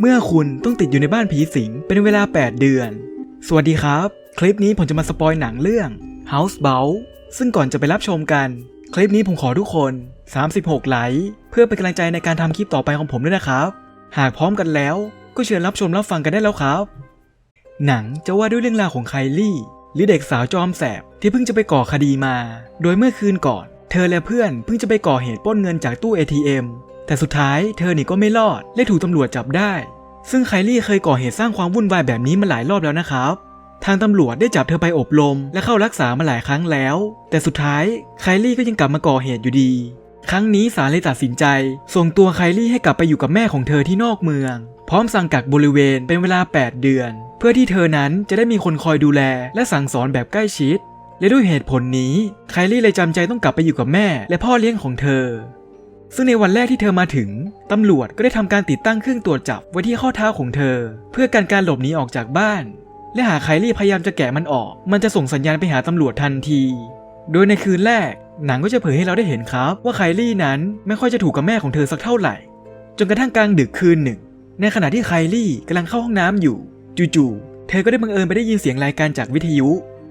เมื่อคุณต้องติดอยู่ในบ้านผีสิงเป็นเวลา 8 เดือน สวัสดีครับ คลิปนี้ผมจะมาสปอยหนังเรื่อง House b o u ซึ่งก่อนจะไปรับชมกัน คลิปนี้ผมขอทุกคน 36 ไลค์เพื่อเป็นกำลังใจในการทำคลิปต่อไปของผมด้วยนะครับ หากพร้อมกันแล้วก็เชิญรับชมรับฟังกันได้แล้วครับ หนังจะว่าด้วยเรื่องราวของไคลี่หรือเด็กสาวจอมแสบที่เพิ่งจะไปก่อคดีมา โดยเมื่อคืนก่อน เธอและเพื่อนเพิ่งจะไปก่อเหตุปล้นเงินจากตู้ ATM แต่สุดท้ายเธอนี่ก็ไม่รอดและถูกตำรวจจับได้ ซึ่งไคลี่เคยก่อเหตุสร้างความวุ่นวายแบบนี้มาหลายรอบแล้วนะครับ ทางตำรวจได้จับเธอไปอบรมและเข้ารักษามาหลายครั้งแล้ว แต่สุดท้ายไคลี่ก็ยังกลับมาก่อเหตุอยู่ดี ครั้งนี้ศาลเลยตัดสินใจ ส่งตัวไคลี่ให้กลับไปอยู่กับแม่ของเธอที่นอกเมือง พร้อมสั่งกักบริเวณเป็นเวลา 8 เดือน เพื่อที่เธอนั้นจะได้มีคนคอยดูแล และสั่งสอนแบบใกล้ชิดและด้วยเหตุผลนี้ไคลี่เลยจำใจต้องกลับไปอยู่กับแม่ และพ่อเลี้ยงของเธอ ซึ่งในวันแรกที่เธอมาถึง ตำรวจก็ได้ทำการติดตั้งเครื่องตรวจจับไว้ที่ข้อเท้าของเธอ เพื่อกันการหลบหนีออกจากบ้าน และหากไคลี่พยายามจะแกะมันออก มันจะส่งสัญญาณไปหาตำรวจทันที โดยในคืนแรก หนังก็จะเผยให้เราได้เห็นครับ ว่าไคลี่นั้นไม่ค่อยจะถูกกับแม่ของเธอสักเท่าไหร่ จนกระทั่งกลางดึกคืนหนึ่ง ในขณะที่ไคลี่กำลังเข้าห้องน้ำอยู่จู่ๆเธอก็ได้บังเอิญไปได้ยินเสียงรายการจากวิทยุ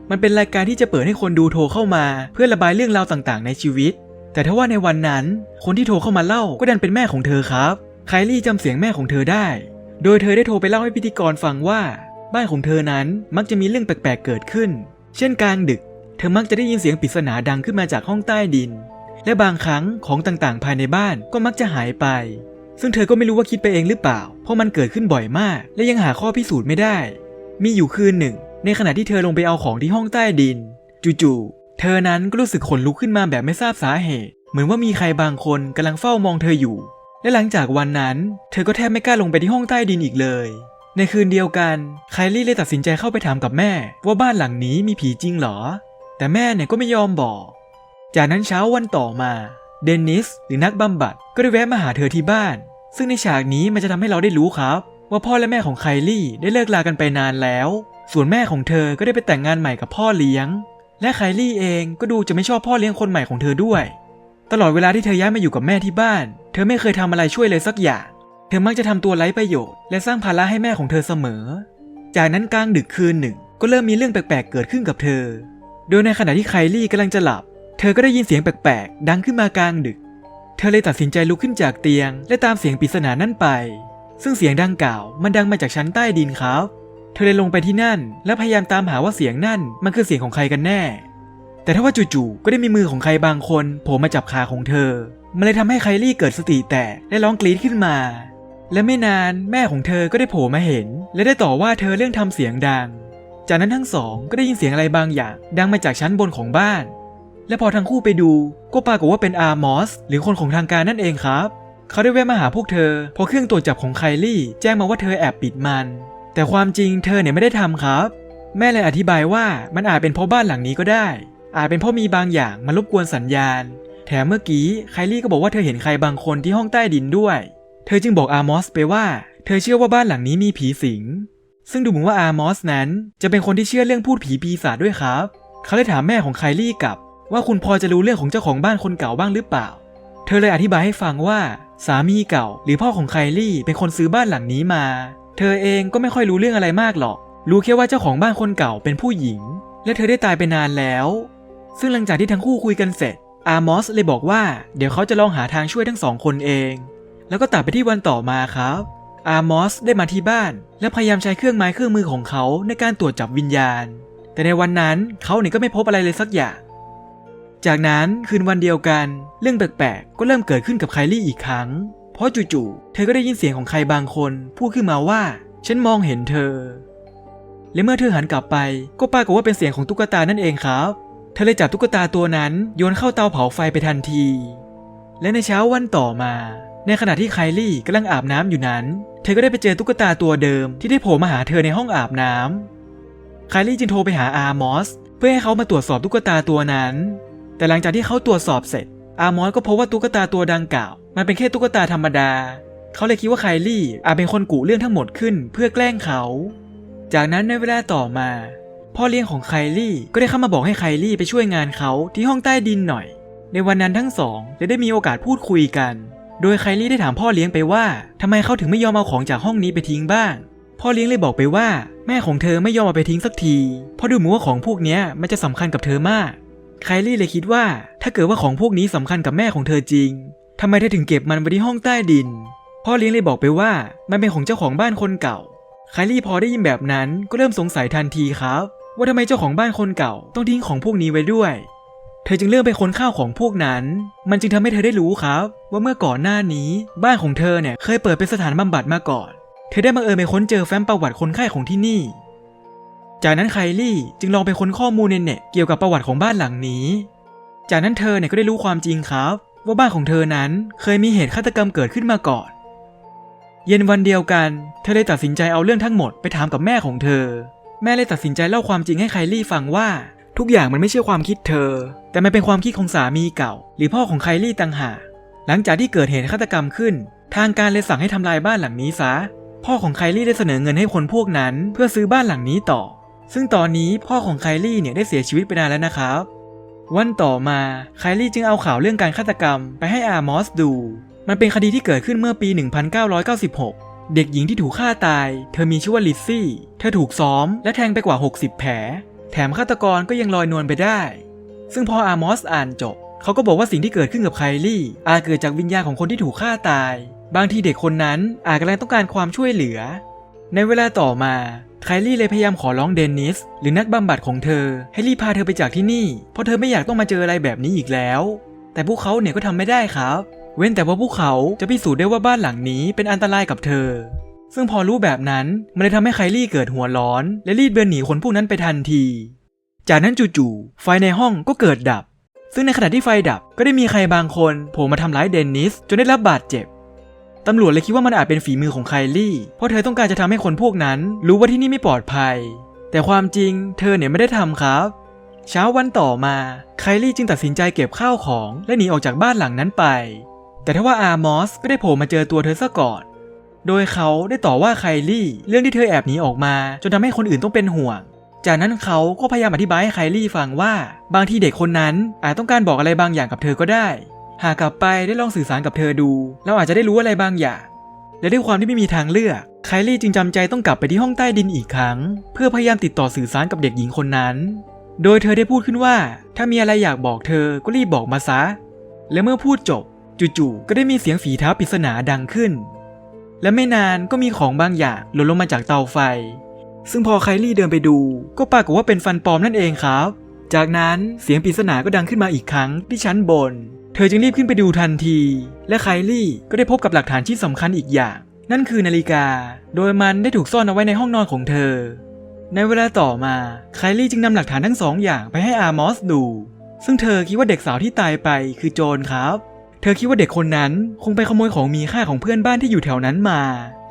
มันเป็นรายการที่จะเปิดให้คนดูโทรเข้ามา เพื่อระบายเรื่องราวต่างๆ ในชีวิต แต่ถ้าว่าในวันนั้น คนที่โทรเข้ามาเล่าก็ดันเป็นแม่ของเธอครับ ไคลี่จำเสียงแม่ของเธอได้ โดยเธอได้โทรไปเล่าให้พิธีกรฟังว่า บ้านของเธอนั้นมักจะมีเรื่องแปลกๆเกิดขึ้น เช่นกลางดึก เธอมักจะได้ยินเสียงปริศนาดังขึ้นมาจากห้องใต้ดิน และบางครั้งของต่างๆ ภายในบ้านก็มักจะหายไป ซึ่งเธอก็ไม่รู้ว่าคิดไปเองหรือเปล่า เพราะมันเกิดขึ้นบ่อยมาก และยังหาข้อพิสูจน์ไม่ได้ มีอยู่คืนหนึ่ง ในขณะที่เธอลงไปเอาของที่ห้องใต้ดิน จู่ๆ เธอนั้นก็รู้สึกขนลุกขึ้นมาแบบไม่ทราบสาเหตุ เหมือนว่ามีใครบางคนกำลังเฝ้ามองเธออยู่ และหลังจากวันนั้น เธอก็แทบไม่กล้าลงไปที่ห้องใต้ดินอีกเลย ในคืนเดียวกันไคลี่เลยตัดสินใจเข้าไปถามกับแม่ ว่าบ้านหลังนี้มีผีจริงเหรอ แต่แม่เนี่ยก็ไม่ยอมบอก จากนั้นเช้าวันต่อมา เดนนิสหรือนักบำบัดก็ได้แวะมาหาเธอที่บ้าน ซึ่งในฉากนี้มันจะทำให้เราได้รู้ครับ ว่าพ่อและแม่ของไคลี่ได้เลิกลากันไปนานแล้ว ส่วนแม่ของเธอก็ได้ไปแต่งงานใหม่กับพ่อเลี้ยง และไคลี่เองก็ดูจะไม่ชอบพ่อเลี้ยงคนใหม่ของเธอด้วย ตลอดเวลาที่เธอย้ายมาอยู่กับแม่ที่บ้าน เธอไม่เคยทำอะไรช่วยเลยสักอย่าง เธอมักจะทำตัวไร้ประโยชน์และสร้างภาระให้แม่ของเธอเสมอ จากนั้นกลางดึกคืนหนึ่ง ก็เริ่มมีเรื่องแปลกๆเกิดขึ้นกับเธอ โดยในขณะที่ไคลี่กำลังจะหลับ เธอก็ได้ยินเสียงแปลกๆ ดังขึ้นมากลางดึก เธอเลยตัดสินใจลุกขึ้นจากเตียง และตามเสียงปริศนานั่นไป ซึ่งเสียงดังกล่าวมันดังมาจากชั้นใต้ดินครับ เธอเลยลงไปที่นั่น และพยายามตามหาว่าเสียงนั่น มันคือเสียงของใครกันแน่ แต่ถ้าว่าจู่ๆก็ได้มีมือของใครบางคนโผล่มาจับขาของเธอ มันเลยทำให้ไคลี่เกิดสติแตกและร้องกรีดขึ้นมา และไม่นานแม่ของเธอก็ได้โผล่มาเห็น และได้ต่อว่าเธอเรื่องทำเสียงดัง จากนั้นทั้งสองก็ได้ยินเสียงอะไรบางอย่าง ดังมาจากชั้นบนของบ้าน และพอทั้งคู่ไปดูก็ปรากฏว่าเป็นอาร์มอสหรือคนของทางการนั่นเองครับเขาได้แวะมาหาพวกเธอเพราะเครื่องตรวจจับของไคลี่แจ้งมาว่าเธอแอบปิดมัน แต่ความจริงเธอเนี่ยไม่ได้ทำครับ แม่เลยอธิบายว่ามันอาจเป็นเพราะบ้านหลังนี้ก็ได้ อาจเป็นเพราะมีบางอย่างมารบกวนสัญญาณ แถมเมื่อกี้ไคลี่ก็บอกว่าเธอเห็นใครบางคนที่ห้องใต้ดินด้วย เธอจึงบอกอาร์มอสไปว่า เธอเชื่อว่าบ้านหลังนี้มีผีสิง ซึ่งดูเหมือนว่าอาร์มอสนั้นจะเป็นคนที่เชื่อเรื่องพูดผีปีศาจด้วยครับ เขาเลยถามแม่ของไคลี่กลับ ว่าคุณพอจะรู้เรื่องของเจ้าของบ้านคนเก่าบ้างหรือเปล่า เธอเลยอธิบายให้ฟังว่าสามีเก่า หรือพ่อของไคลี่เป็นคนซื้อบ้านหลังนี้มา เธอเองก็ไม่ค่อยรู้เรื่องอะไรมากหรอก รู้แค่ว่าเจ้าของบ้านคนเก่าเป็นผู้หญิง และเธอได้ตายไปนานแล้ว ซึ่งหลังจากที่ทั้งคู่คุยกันเสร็จ อาร์มอสเลยบอกว่าเดี๋ยวเขาจะลองหาทางช่วยทั้งสองคนเอง แล้วก็ตัดไปที่วันต่อมาครับ อาร์มอสได้มาที่บ้าน และพยายามใช้เครื่องไม้เครื่องมือของเขาในการตรวจจับวิญญาณ แต่ในวันนั้นเขาเนี่ยก็ไม่พบอะไรเลยสักอย่าง จากนั้นคืนวันเดียวกัน เรื่องแปลกๆก็เริ่มเกิดขึ้นกับไคลี่อีกครั้ง เพราะจู่ๆเธอก็ได้ยินเสียงของใครบางคน พูดขึ้นมาว่า ฉันมองเห็นเธอ และเมื่อเธอหันกลับไป ก็ปรากฏว่าเป็นเสียงของตุ๊กตานั่นเองครับ เธอเลยจับตุ๊กตาตัวนั้นโยนเข้าเตาเผาไฟไปทันที และในเช้าวันต่อมา ในขณะที่ไคลี่กำลังอาบน้ำอยู่นั้น เธอก็ได้ไปเจอตุ๊กตาตัวเดิมที่ได้โผล่มาหาเธอในห้องอาบน้ำไคลี่จึงโทรไปหาอาร์มอสเพื่อให้เขามาตรวจสอบตุ๊กตาตัวนั้น แต่หลังจากที่เขาตรวจสอบเสร็จ อาร์มอสก็พบว่าตุ๊กตาตัวดังกล่าว มันเป็นแค่ตุ๊กตาธรรมดา เขาเลยคิดว่าไคลี่อาจเป็นคนกุเรื่องทั้งหมดขึ้นเพื่อแกล้งเขา จากนั้นในเวลาต่อมา พ่อเลี้ยงของไคลี่ก็ได้เข้ามาบอกให้ไคลี่ไปช่วยงานเขาที่ห้องใต้ดินหน่อย ในวันนั้นทั้งสองเลยได้มีโอกาสพูดคุยกัน โดยไคลี่ได้ถามพ่อเลี้ยงไปว่าทำไมเขาถึงไม่ยอมเอาของจากห้องนี้ไปทิ้งบ้าง พ่อเลี้ยงเลยบอกไปว่า แม่ของเธอไม่ยอมเอาไปทิ้งสักที เพราะดูเหมือนว่าของพวกนี้มันจะสำคัญกับเธอมากไคลี่เลยคิดว่า ถ้าเกิดว่าของพวกนี้สำคัญกับแม่ของเธอจริง ทำไมเธอถึงเก็บมันไว้ที่ห้องใต้ดิน พ่อเลี้ยงเลยบอกไปว่ามันเป็นของเจ้าของบ้านคนเก่าไคลี่พอได้ยินแบบนั้นก็เริ่มสงสัยทันทีครับ ว่าทำไมเจ้าของบ้านคนเก่าต้องทิ้งของพวกนี้ไว้ด้วย เธอจึงเริ่มไปค้นข้าวของพวกนั้น มันจึงทำให้เธอได้รู้ครับ ว่าเมื่อก่อนหน้านี้ บ้านของเธอเนี่ยเคยเปิดเป็นสถานบำบัดมาก่อน เธอได้บังเอิญไปค้นเจอแฟ้มประวัติคนไข้ของที่นี่ จากนั้นไคลี่จึงลองไปค้นข้อมูลในเน็ตเกี่ยวกับประวัติของบ้านหลังนี้ จากนั้นเธอเนี่ยก็ได้รู้ความจริงครับ ว่าบ้านของเธอนั้นเคยมีเหตุฆาตกรรมเกิดขึ้นมาก่อน เย็นวันเดียวกัน เธอเลยตัดสินใจเอาเรื่องทั้งหมดไปถามกับแม่ของเธอ แม่เลยตัดสินใจเล่าความจริงให้ไคลี่ฟังว่า ทุกอย่างมันไม่ใช่ความคิดเธอ แต่มันเป็นความคิดของสามีเก่า หรือพ่อของไคลี่ต่างหากหลังจากที่เกิดเหตุฆาตกรรมขึ้น ทางการเลยสั่งให้ทำลายบ้านหลังนี้ซะพ่อของไคลี่ได้เสนอเงินให้คนพวกนั้น เพื่อซื้อบ้านหลังนี้ต่อ ซึ่งตอนนี้พ่อของไคลี่เนี่ยได้เสียชีวิตไปนานแล้วนะครับ วันต่อมาไคลี่จึงเอาข่าวเรื่องการฆาตกรรมไปให้อามอสดู มันเป็นคดีที่เกิดขึ้นเมื่อปี 1996 เด็กหญิงที่ถูกฆ่าตาย เธอมีชื่อว่าลิซซี่ เธอถูกซ้อมและแทงไปกว่า 60 แผล แถมฆาตกรก็ยังลอยนวลไปได้ ซึ่งพออามอสอ่านจบ เขาก็บอกว่าสิ่งที่เกิดขึ้นกับไคลี่ อาจเกิดจากวิญญาณของคนที่ถูกฆ่าตาย บางทีเด็กคนนั้นอาจกำลังต้องการความช่วยเหลือ ในเวลาต่อมาไคลี่เลยพยายามขอร้องเดนนิส หรือนักบำบัดของเธอ ให้รีบพาเธอไปจากที่นี่ เพราะเธอไม่อยากต้องมาเจออะไรแบบนี้อีกแล้ว แต่พวกเขาเนี่ยก็ทำไม่ได้ครับ เว้นแต่ว่าพวกเขาจะพิสูจน์ได้ว่าบ้านหลังนี้เป็นอันตรายกับเธอ ซึ่งพอรู้แบบนั้นมันเลยทำให้ไคลี่เกิดหัวร้อน และรีบเดินหนีคนพวกนั้นไปทันที จากนั้นจู่ๆไฟในห้องก็เกิดดับ ซึ่งในขณะที่ไฟดับก็ได้มีใครบางคนโผล่มาทำร้ายเดนนิสจนได้รับบาดเจ็บ ตำรวจเลยคิดว่ามันอาจเป็นฝีมือของไคลี่ เพราะเธอต้องการจะทำให้คนพวกนั้น รู้ว่าที่นี่ไม่ปลอดภัย แต่ความจริงเธอเนี่ยไม่ได้ทำครับ เช้าวันต่อมาไคลี่จึงตัดสินใจเก็บข้าวของและหนีออกจากบ้านหลังนั้นไป แต่ทว่าอามอสก็ได้โผล่มาเจอตัวเธอซะก่อน โดยเขาได้ต่อว่าไคลี่เรื่องที่เธอแอบหนีออกมา จนทำให้คนอื่นต้องเป็นห่วง จากนั้นเขาก็พยายามอธิบายให้ไคลี่ฟังว่า บางทีเด็กคนนั้นอาจต้องการบอกอะไรบางอย่างกับเธอก็ได้ หากกลับไปได้ลองสื่อสารกับเธอดู เราอาจจะได้รู้อะไรบางอย่าง และด้วยความที่ไม่มีทางเลือกไคลี่จึงจำใจต้องกลับไปที่ห้องใต้ดินอีกครั้ง เพื่อพยายามติดต่อสื่อสารกับเด็กหญิงคนนั้น โดยเธอได้พูดขึ้นว่า ถ้ามีอะไรอยากบอกเธอก็รีบบอกมาซะ และเมื่อพูดจบ จู่ๆก็ได้มีเสียงฝีเท้าปริศนาดังขึ้น และไม่นานก็มีของบางอย่างหล่นลงมาจากเตาไฟ ซึ่งพอไคลี่เดินไปดู ก็ปรากฏว่าเป็นฟันปลอมนั่นเองครับ จากนั้นเสียงปริศนาก็ดังขึ้นมาอีกครั้งที่ชั้นบน เธอจึงรีบขึ้นไปดูทันที และไคลี่ก็ได้พบกับหลักฐานชิ้นสำคัญอีกอย่าง นั่นคือนาฬิกา โดยมันได้ถูกซ่อนเอาไว้ในห้องนอนของเธอ ในเวลาต่อมาไคลี่จึงนำหลักฐานทั้งสองอย่างไปให้อามอสดู ซึ่งเธอคิดว่าเด็กสาวที่ตายไปคือโจรครับ เธอคิดว่าเด็กคนนั้นคงไปขโมยของมีค่าของเพื่อนบ้านที่อยู่แถวนั้นมา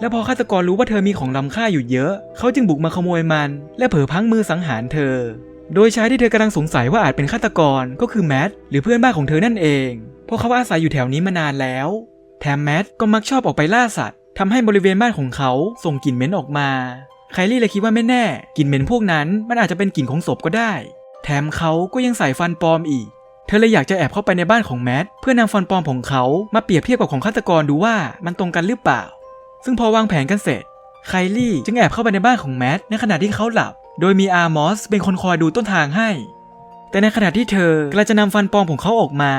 และพอฆาตกรรู้ว่าเธอมีของล้ำค่าอยู่เยอะ เขาจึงบุกมาขโมยมัน และเผลอพังมือสังหารเธอ โดยชายที่เธอกำลังสงสัยว่าอาจเป็นฆาตกรก็คือแมทหรือเพื่อนบ้านของเธอนั่นเองเพราะเขาอาศัยอยู่แถวนี้มานานแล้ว แถมแมทก็มักชอบออกไปล่าสัตว์ทำให้บริเวณบ้านของเขาส่งกลิ่นเหม็นออกมาไคลี่เลยคิดว่าไม่แน่กลิ่นเหม็นพวกนั้นมันอาจจะเป็นกลิ่นของศพก็ได้ แถมเขาก็ยังใส่ฟันปลอมอีก เธอเลยอยากจะแอบเข้าไปในบ้านของแมทเพื่อนำฟันปลอมของเขามาเปรียบเทียบกับของฆาตกรดูว่ามันตรงกันหรือเปล่า ซึ่งพอวางแผนกันเสร็จไคลี่จึงแอบเข้าไปในบ้านของแมทในขณะที่เขาหลับ โดยมีอาร์มอสเป็นคนคอยดูต้นทางให้ แต่ในขณะที่เธอกำลังจะนำฟันปลอมของเขาออกมา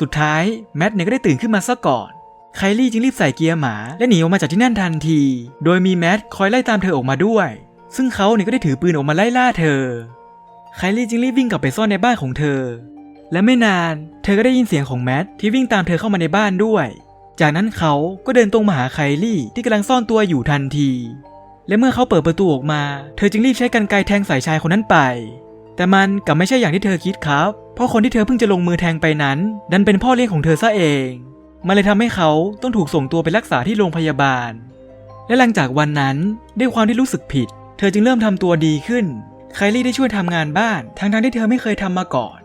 สุดท้ายแมทเนี่ยก็ได้ตื่นขึ้นมาซะก่อนไคลี่จึงรีบใส่เกียร์หมาและหนีออกมาจากที่นั่นทันที โดยมีแมทคอยไล่ตามเธอออกมาด้วย ซึ่งเขาเนี่ยก็ได้ถือปืนออกมาไล่ล่าเธอ ไคลี่จึงรีบวิ่งกลับไปซ่อนในบ้านของเธอ และไม่นานเธอก็ได้ยินเสียงของแมทที่วิ่งตามเธอเข้ามาในบ้านด้วย จากนั้นเขาก็เดินตรงมาหาไคลี่ที่กำลังซ่อนตัวอยู่ทันที และเมื่อเขาเปิดประตูออกมา เธอจึงรีบใช้กรรไกรแทงสายชายคนนั้นไป แต่มันกลับไม่ใช่อย่างที่เธอคิดครับ เพราะคนที่เธอเพิ่งจะลงมือแทงไปนั้น ดันเป็นพ่อเลี้ยงของเธอซะเอง มันเลยทำให้เขาต้องถูกส่งตัวไปรักษาที่โรงพยาบาล และหลังจากวันนั้นด้วยความที่รู้สึกผิด เธอจึงเริ่มทำตัวดีขึ้นไคลี่ได้ช่วยทำงานบ้านทั้งๆที่เธอไม่เคยทำมาก่อน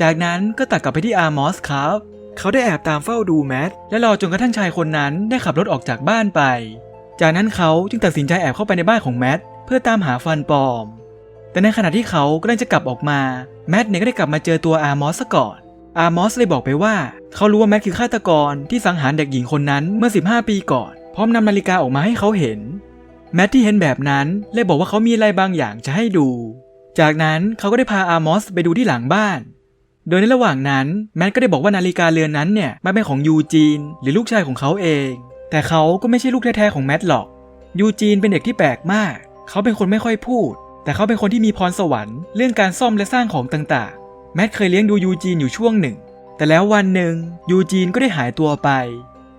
จากนั้นก็ตัดกลับไปที่อาร์มอสครับ เขาได้แอบตามเฝ้าดูแมทและรอจนกระทั่งชายคนนั้นได้ขับรถออกจากบ้านไป จากนั้นเขาจึงตัดสินใจแอบเข้าไปในบ้านของแมทเพื่อตามหาฟันปลอม แต่ในขณะที่เขากำลังจะกลับออกมา แมทเนี่ยก็ได้กลับมาเจอตัวอาร์มอสซะก่อน อาร์มอสเลยบอกไปว่า เขารู้ว่าแมทคือฆาตกรที่สังหารเด็กหญิงคนนั้นเมื่อ 15 ปีก่อน พร้อมนำนาฬิกาออกมาให้เขาเห็น แมทที่เห็นแบบนั้นเลยบอกว่าเขามีอะไรบางอย่างจะให้ดู จากนั้นเขาก็ได้พาอาร์มอสไปดูที่หลังบ้าน โดยในระหว่างนั้นแมทก็ได้บอกว่านาฬิกาเรือนนั้นเนี่ยมันเป็นของยูจีนหรือลูกชายของเขาเอง แต่เขาก็ไม่ใช่ลูกแท้ๆของแมทหรอก ยูจีนเป็นเด็กที่แปลกมาก เขาเป็นคนไม่ค่อยพูด แต่เขาเป็นคนที่มีพรสวรรค์เรื่องการซ่อมและสร้างของต่างๆ แมทเคยเลี้ยงดูยูจีนอยู่ช่วงหนึ่ง แต่แล้ววันหนึ่งยูจีนก็ได้หายตัวไป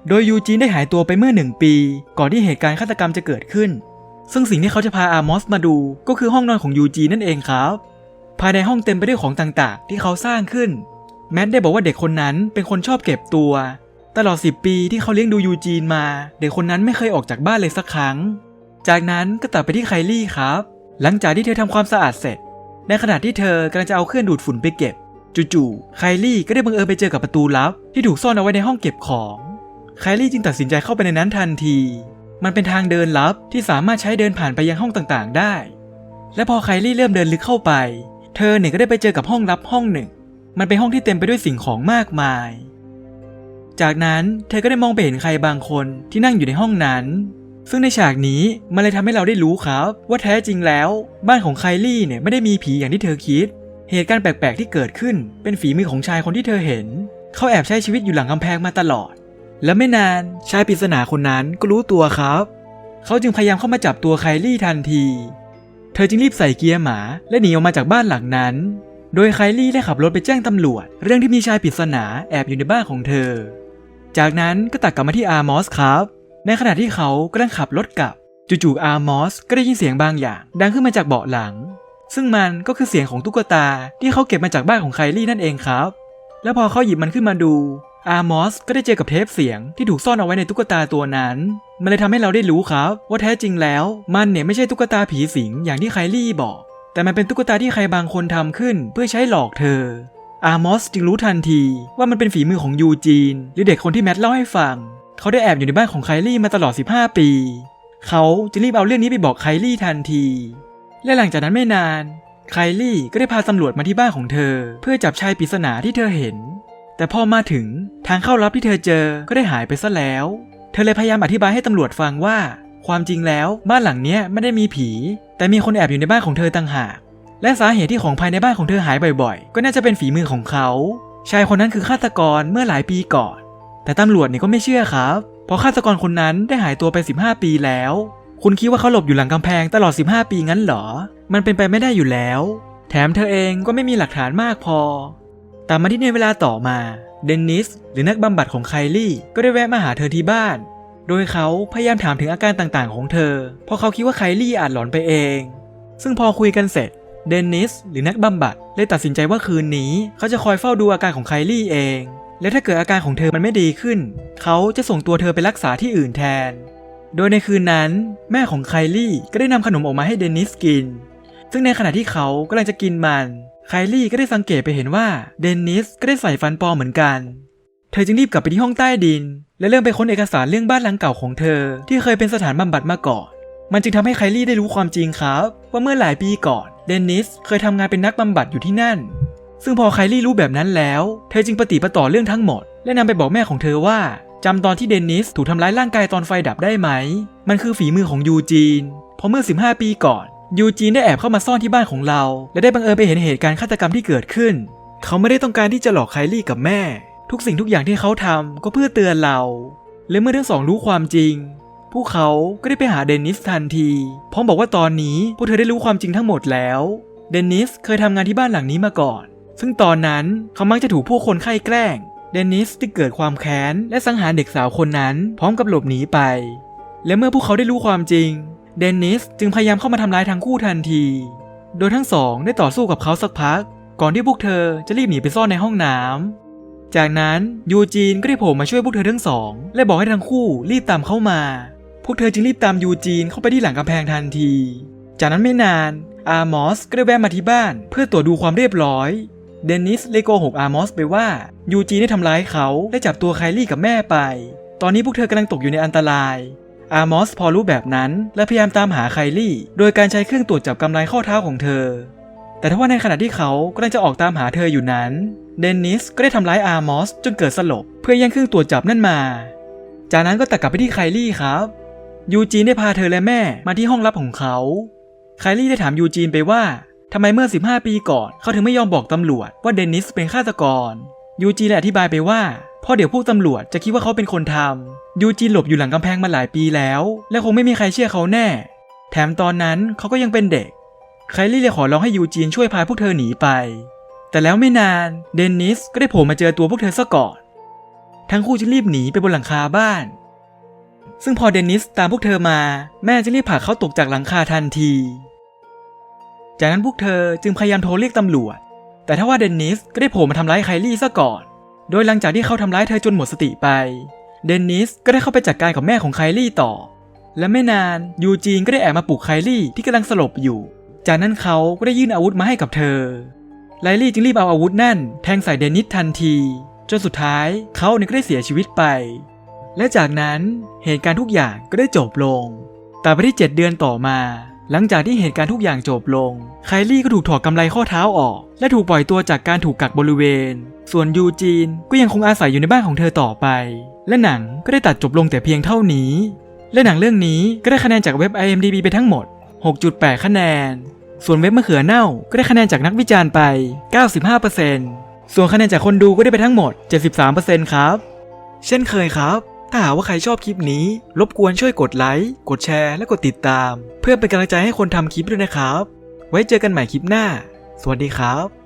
โดยยูจีนได้หายตัวไปเมื่อหนึ่งปี ก่อนที่เหตุการณ์ฆาตกรรมจะเกิดขึ้น ซึ่งสิ่งที่เขาจะพาอาร์มอสมาดูก็คือห้องนอนของยูจีนนั่นเองครับ ภายในห้องเต็มไปด้วยของต่างๆ ที่เขาสร้างขึ้น แมทได้บอกว่าเด็กคนนั้นเป็นคนชอบเก็บตัว ตลอด 10 ปีที่เขาเลี้ยงดูยูจีนมา เด็กคนนั้นไม่เคยออกจากบ้านเลยสักครั้ง จากนั้นก็ตัดไปที่ไคลี่ครับ หลังจากที่เธอทำความสะอาดเสร็จ ในขณะที่เธอกำลังจะเอาเครื่องดูดฝุ่นไปเก็บ จู่ๆไคลี่ก็ได้บังเอิญไปเจอกับประตูลับ ที่ถูกซ่อนเอาไว้ในห้องเก็บของไคลี่จึงตัดสินใจเข้าไปในนั้นทันที มันเป็นทางเดินลับที่สามารถใช้เดินผ่านไปยังห้องต่างๆ ได้ และพอไคลี่เริ่มเดินลึกเข้าไป เธอเนี่ยก็ได้ไปเจอกับห้องลับห้องหนึ่ง มันเป็นห้องที่เต็มไปด้วยสิ่งของมากมาย จากนั้นเธอก็ได้มองไปเห็นใครบางคนที่นั่งอยู่ในห้องนั้น ซึ่งในฉากนี้มันเลยทำให้เราได้รู้ครับ ว่าแท้จริงแล้ว บ้านของไคลี่เนี่ยไม่ได้มีผีอย่างที่เธอคิด เหตุการณ์แปลกๆที่เกิดขึ้น เป็นฝีมือของชายคนที่เธอเห็น เขาแอบใช้ชีวิตอยู่หลังกำแพงมาตลอด และไม่นานชายปริศนาคนนั้นก็รู้ตัวครับ เขาจึงพยายามเข้ามาจับตัวไคลี่ทันที เธอจึงรีบใส่เกียร์หมาและหนีออกมาจากบ้านหลังนั้นโดยไคลี่ได้ขับรถไปแจ้งตำรวจ เรื่องที่มีชายปริศนาแอบอยู่ในบ้านของเธอ จากนั้นก็ตัดกลับมาที่อาร์มอสครับ ในขณะที่เขากำลังขับรถกลับ จู่ๆอาร์มอสก็ได้ยินเสียงบางอย่าง ดังขึ้นมาจากเบาะหลัง ซึ่งมันก็คือเสียงของตุ๊กตาที่เขาเก็บมาจากบ้านของไคลี่นั่นเองครับ แล้วพอเขาหยิบมันขึ้นมาดู อาร์มอสก็ได้เจอกับเทปเสียงที่ถูกซ่อนเอาไว้ในตุ๊กตาตัวนั้น มันเลยทำให้เราได้รู้ครับ ว่าแท้จริงแล้ว มันเนี่ยไม่ใช่ตุ๊กตาผีสิงอย่างที่ไคลี่บอก แต่มันเป็นตุ๊กตาที่ใครบางคนทำขึ้น เพื่อใช้หลอกเธอ อาร์มอสจึงรู้ทันทีว่ามันเป็นฝีมือของยูจีน หรือเด็กคนที่แมทเล่าให้ฟัง เขาได้แอบอยู่ในบ้านของไคลี่มาตลอด 15 ปี เขาจะรีบเอาเรื่องนี้ไปบอกไคลี่ทันที และหลังจากนั้นไม่นาน ไคลี่ก็ได้พาตำรวจมาที่บ้านของเธอ เพื่อจับชายปริศนาที่เธอเห็น แต่พอมาถึงทางเข้าลับที่เธอเจอก็ได้หายไปซะแล้ว เธอเลยพยายามอธิบายให้ตำรวจฟังว่า ความจริงแล้วบ้านหลังเนี้ยไม่ได้มีผี แต่มีคนแอบอยู่ในบ้านของเธอต่างหาก และสาเหตุที่ของภายในบ้านของเธอหายบ่อยๆ ก็น่าจะเป็นฝีมือของเขา ชายคนนั้นคือฆาตกรเมื่อหลายปีก่อน แต่ตำรวจเนี่ยก็ไม่เชื่อครับ เพราะฆาตกรคนนั้นได้หายตัวไป 15 ปีแล้ว คุณคิดว่าเขาหลบอยู่หลังกำแพงตลอด 15 ปีงั้นเหรอ มันเป็นไปไม่ได้อยู่แล้ว แถมเธอเองก็ไม่มีหลักฐานมากพอ ตามมาที่ในเวลาต่อมา เดนนิสหรือนักบำบัดของไคลี่ก็ได้แวะมาหาเธอที่บ้าน โดยเขาพยายามถามถึงอาการต่างๆ ของเธอ เพราะเขาคิดว่าไคลี่อาจหลอนไปเอง ซึ่งพอคุยกันเสร็จ เดนนิสหรือนักบำบัดเลยตัดสินใจว่าคืนนี้เขาจะคอยเฝ้าดูอาการของไคลี่เอง และถ้าเกิดอาการของเธอมันไม่ดีขึ้น เขาจะส่งตัวเธอไปรักษาที่อื่นแทน โดยในคืนนั้นแม่ของไคลี่ก็ได้นำขนมออกมาให้เดนนิสกิน ซึ่งในขณะที่เขากำลังจะกินมันไคลี่ก็ได้สังเกตไปเห็นว่าเดนนิสก็ได้ใส่ฟันปลอมเหมือนกัน เธอจึงรีบกลับไปที่ห้องใต้ดิน และเริ่มไปค้นเอกสารเรื่องบ้านหลังเก่าของเธอ ที่เคยเป็นสถานบำบัดมาก่อน มันจึงทำให้ไคลี่ได้รู้ความจริงครับ ว่าเมื่อหลายปีก่อนเดนนิสเคยทำงานเป็นนักบำบัดอยู่ที่นั่น ซึ่งพอไคลี่รู้แบบนั้นแล้ว เธอจึงปฏิปต่อเรื่องทั้งหมด และนำไปบอกแม่ของเธอว่าจำตอนที่เดนนิสถูกทำร้ายร่างกายตอนไฟดับได้ไหม มันคือฝีมือของยูจีน เพราะเมื่อ 15 ปีก่อนยูจีนได้แอบเข้ามาซ่อนที่บ้านของเรา และได้บังเอิญไปเห็นเหตุการณ์ฆาตกรรมที่เกิดขึ้น เขาไม่ได้ต้องการที่จะหลอกไคลี่กับแม่ ทุกสิ่งทุกอย่างที่เขาทำก็เพื่อเตือนเรา และเมื่อทั้งสองรู้ความจริง พวกเขาก็ได้ไปหาเดนิสทันที พร้อมบอกว่าตอนนี้พวกเธอได้รู้ความจริงทั้งหมดแล้ว เดนิสเคยทำงานที่บ้านหลังนี้มาก่อน ซึ่งตอนนั้นเขามักจะถูกผู้คนไข้แกล้ง เดนิสได้เกิดความแค้นและสังหารเด็กสาวคนนั้น พร้อมกับหลบหนีไป และเมื่อพวกเขาได้รู้ความจริง เดนิสจึงพยายามเข้ามาทำร้ายทั้งคู่ทันที โดยทั้งสองได้ต่อสู้กับเขาสักพัก ก่อนที่พวกเธอจะรีบหนีไปซ่อนในห้องน้ำจากนั้นยูจีนก็ได้โผล่มาช่วยพวกเธอทั้งสอง และบอกให้ทั้งคู่รีบตามเข้ามา วกเธอจึงรีบตามยูจีนเข้าไปที่หลังกำแพงทันที จากนั้นไม่นาน อาร์มอสก็ได้แวะมาที่บ้าน เพื่อตรวจดูความเรียบร้อย เดนนิสเลโกหกอาร์มอสไปว่ายูจีนได้ทำร้ายเขาและจับตัวไคลี่กับแม่ไป ตอนนี้พวกเธอกำลังตกอยู่ในอันตราย อาร์มอสพอรู้แบบนั้น และพยายามตามหาไคลี่ โดยการใช้เครื่องตรวจจับกำไรข้อเท้าของเธอ แต่ทว่าในขณะที่เขากำลังจะออกตามหาเธออยู่นั้น เดนนิสก็ได้ทำร้ายอาร์มอสจนเกิดสลบ เพื่อแย่งเครื่องตรวจจับนั่นมา จากนั้นก็ตัดกลับไปที่ไคลี่ครับ ยูจีนได้พาเธอและแม่มาที่ห้องลับของเขา ไคลี่ได้ถามยูจีนไปว่าทำไมเมื่อ 15 ปีก่อนเขาถึงไม่ยอมบอกตำรวจว่าเดนนิสเป็นฆาตกร ยูจีนอธิบายไปว่าเพ่อเดี๋ยวพวกตำรวจจะคิดว่าเขาเป็นคนทำยูจีนหลบอยู่หลังกำแพงมาหลายปีแล้ว และคงไม่มีใครเชื่อเขาแน่ แถมตอนนั้นเขาก็ยังเป็นเด็ก ไคลี่เลยขอร้องให้ยูจีนช่วยพาพวกเธอหนีไป แต่แล้วไม่นานเดนนิสก็ได้โผล่มาเจอตัวพวกเธอซะก่อน ทั้งคู่จึงรีบหนีไปบนหลังคาบ้าน ซึ่งพอเดนนิสตามพวกเธอมา แม่จึงรีบผลักเขาตกจากหลังคาทันที จากนั้นพวกเธอจึงพยายามโทรเรียกตำรวจ แต่ถ้าว่าเดนนิสก็ได้โผล่มาทำร้ายไคลี่ซะก่อน โดยหลังจากที่เขาทำร้ายเธอจนหมดสติไป เดนนิสก็ได้เข้าไปจัดการกับแม่ของไคลี่ต่อ และไม่นานยูจีนก็ได้แอบมาปลุกไคลี่ที่กำลังสลบอยู่ จากนั้นเขาก็ได้ยื่นอาวุธมาให้กับเธอ ไลลี่จึงรีบเอาอาวุธนั่น แทงใส่เดนนิสทันที จนสุดท้ายเขาเนี่ยก็ได้เสียชีวิตไป และจากนั้นเหตุการณ์ทุกอย่างก็ได้จบลง แต่ไปที่ 7 เดือนต่อมา หลังจากที่เหตุการณ์ทุกอย่างจบลง ไคลี่ก็ถูกถอดกำไลข้อเท้าออก และถูกปล่อยตัวจากการถูกกักบริเวณ ส่วนยูจีนก็ยังคงอาศัยอยู่ในบ้านของเธอต่อไป และหนังก็ได้ตัดจบลงแต่เพียงเท่านี้ และหนังเรื่องนี้ก็ได้คะแนนจากเว็บ IMDb ไปทั้งหมด 6.8 คะแนน ส่วนเว็บมะเขือเน่าก็ได้คะแนนจากนักวิจารณ์ไป 95%ส่วนคะแนนจากคนดูก็ได้ไปทั้งหมด 73%ครับ เช่นเคยครับ ถ้าหากว่าใครชอบคลิปนี้ รบกวนช่วยกดไลค์กดแชร์และกดติดตาม เพื่อเป็นกำลังใจให้คนทำคลิปด้วยนะครับ ไว้เจอกันใหม่คลิปหน้า สวัสดีครับ